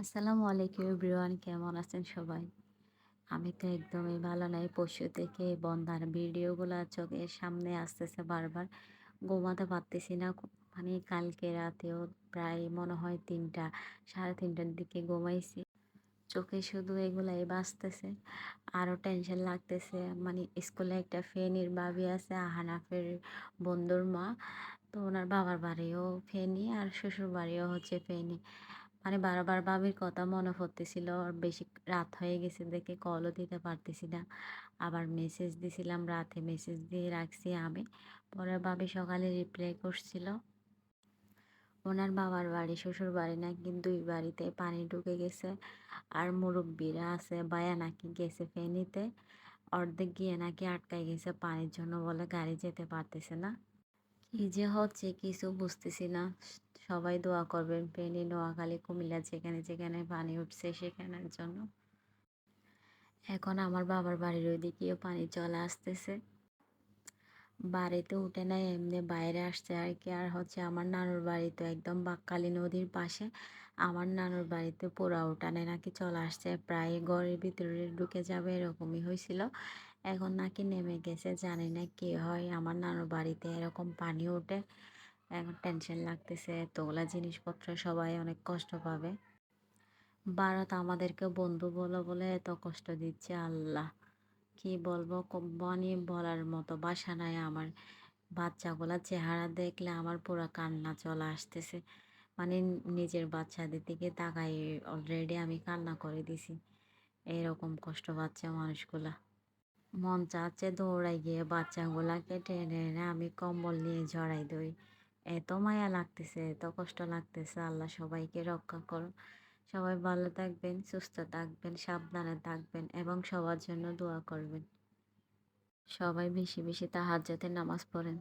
আসসালামু আলাইকুম এভরিওয়ান, কেমন আছেন সবাই? আমি তো একদমই ভালো নাই পরশু থেকে বন্ধার ভিডিওগুলো চোখের সামনে আসতেছে বারবার। ঘুমাতে পারতেছি না মানে কালকে রাতেও প্রায় মনে হয় তিনটা, সাড়ে তিনটার দিকে ঘুমাইছি। চোখে শুধু এগুলাই বাঁচতেছে আরও টেনশন লাগতেছে। মানে স্কুলে একটা ফেনির বাবি আছে, আহানাফের বন্ধুর মা। তো ওনার বাবার বাড়িও ফেনি আর শ্বশুর বাড়িও হচ্ছে ফেনি। মানে বারবার ভাবির কথা মনে পড়তেছিল। আর বেশি রাত হয়ে গেছে দেখে কলও দিতে পারতেছি না। আবার মেসেজ দিছিলাম, রাতে মেসেজ দিয়ে রাখছি আমি। পরে ভাবি সকালে রিপ্লাই করছিল। ওনার বাবার বাড়ি, শ্বশুর বাড়ি নাকি দুই বাড়িতে পানি ঢুকে গেছে। আর মুরব্বীরা আছে বায়া নাকি গেছে ফেনিতে। অর্ধেক গিয়ে নাকি আটকাই গেছে পানির জন্য বলে গাড়ি যেতে পারতেছে না। কি যে হচ্ছে কিছু বুঝতেছি না। সবাই দোয়া করবেন। ফেনী নোয়াখালী কুমিল্লা যেখানে যেখানে পানি উঠছে সেখানের জন্য। এখন আমার বাবার বাড়ির ওইদিকেও পানি চলে আসতেছে। বাড়িতে উঠে নাই এমনি বাইরে আসছে আর কি। আর হচ্ছে আমার নানুর বাড়ি তো একদম বাক্কালি নদীর পাশে। আমার নানুর বাড়িতে পোড়া উঠানে নাকি চলে আসছে। প্রায় ঘরের ভিতরে ঢুকে যাবে এরকমই হয়েছিল। এখন নাকি নেমে গেছে, জানি না কি হয়। আমার নানুর বাড়িতে এরকম পানি ওঠে। এখন টেনশন লাগতেছে, এতগুলা জিনিসপত্র সবাই অনেক কষ্ট পাবে। ভারত আমাদেরকে বন্ধু বলো বলে এত কষ্ট দিচ্ছে, আল্লাহ। কি বলব মানে বলার মতো বাসা নাই আমার। বাচ্চাগুলা চেহারা দেখলে আমার পুরো কান্না চলে আসতেছে। মানে নিজের বাচ্চাদের দিকে তাকাই অলরেডি আমি কান্না করে দিছি। এরকম কষ্ট পাচ্ছে মানুষগুলা। মন চাচ্ছে দৌড়াই গিয়ে বাচ্চাগুলাকে টেনে এনে আমি কম্বল নিয়ে ঝড়াই দই। এত মায়া লাগতেছে, এত কষ্ট লাগতেছে, আল্লাহ সবাইকে রক্ষা করো সবাই ভালো থাকবেন, সুস্থ থাকবেন, সাবধানে থাকবেন এবং সবার জন্য দোয়া করবেন। সবাই বেশি বেশি তাহাজ্জাতের নামাজ পড়েন।